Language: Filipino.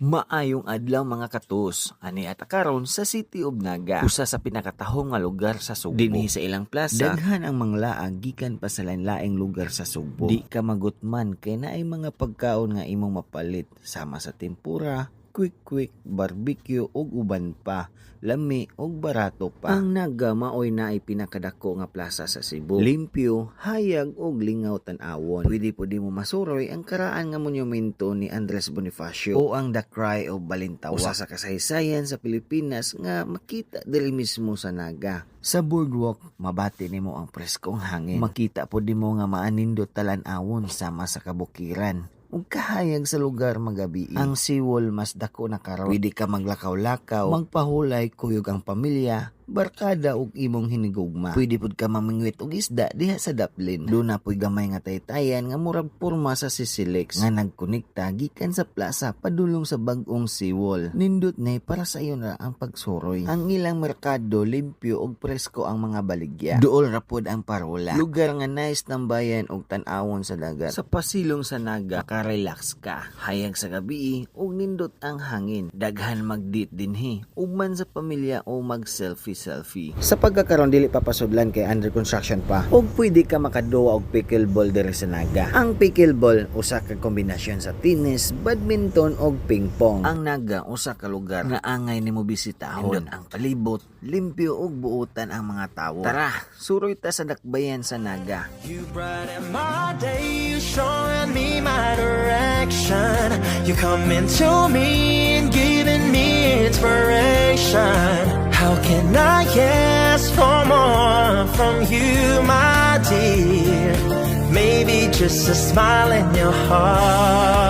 Maayong adlaw mga katus, ani at karon sa City of Naga, usa sa pinakatahong nga lugar sa Sugbo. Dinhi sa ilang plaza, daghan ang manglaag gikan pa sa lain-laing lugar sa Sugbo. Di ka magutman kay naay mga pagkaon nga imong mapalit sama sa tempura, quick quick, barbecue ug uban pa, lami ug barato pa. Ang Naga maoy na ay pinakadako nga plaza sa Cebu. Limpyo, hayag ug lingaw tan-awon. Pwede po di mo masuroy ang karaan nga monumento ni Andres Bonifacio o ang The Cry of Balintawa. Usa sa kasaysayan sa Pilipinas nga makita dili mismo sa Naga. Sa boardwalk, mabati nimo ang preskong hangin. Makita po di mo nga maanindot talan-awon sama sa kabukiran ug kahayag sa lugar magabi. Ang seawall mas dako na karon. Pwede ka maglakaw-lakaw, magpahulay kuyog ang pamilya, barkada ug imong hinigugma. Pwede pud ka mamingwit og isda diha sa daplin. Doon na po'y gamay nga taytayan nga murag porma sa Sisilex nga nagkonekta gikan sa plaza padulong sa bag-ong seawall. Nindot na para sa iyo na ang pagsuroy. Ang ilang merkado limpyo ug presko ang mga baligya. Duol ra pod ang parola. Lugar nga nice tambayan ug tan-awon sa dagat. Sa pasilong sa Naga, ka-relax ka. Hayag sa gabi ug nindot ang hangin. Daghan magdit dinhi. Ugman sa pamilya o mag-selfie selfie. Sa pagkakaroon dili pa pasudlan kay under construction pa. Og pwede ka makaduwa og pickleball diri sa Naga. Ang pickleball usa ka kombinasyon sa tennis, badminton og pingpong. Ang Naga usa ka lugar nga angay nimo bisitahon. ang palibot, limpyo ug buutan ang mga tawo. Tara, suroy ta sa dakbayan sa Naga. You brighten my day, you showing me my direction. You coming to me and giving me inspiration. Can I ask for more from you, my dear? Maybe just a smile in your heart.